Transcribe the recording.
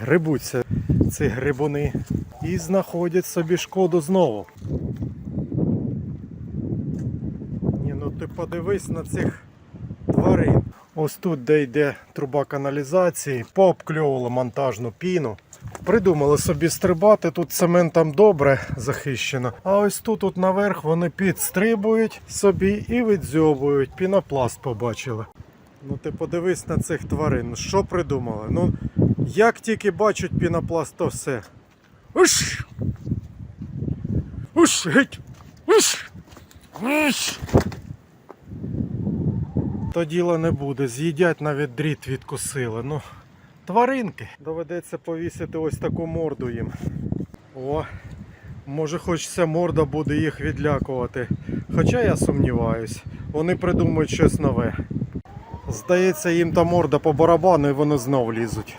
грибуться ці грибуни і знаходять собі шкоду знову. Ні, ну ти подивись на цих тварин. Ось тут, де йде труба каналізації, пообкльовували монтажну піну. Придумали собі стрибати, тут цементом добре захищено. А ось тут от наверх вони підстрибують собі і відзьобують. Пінопласт побачили. Ну ти подивись на цих тварин. Що придумали? Ну, як тільки бачать пінопласт, то все. Уш! Уш! Геть! Уш! Уш! То діла не буде, з'їдять навіть дріт відкусили. Ну, тваринки. Доведеться повісити ось таку морду їм. О, може хоч ця морда буде їх відлякувати. Хоча я сумніваюсь, вони придумають щось нове. Здається, їм та морда по барабану і вони знов лізуть.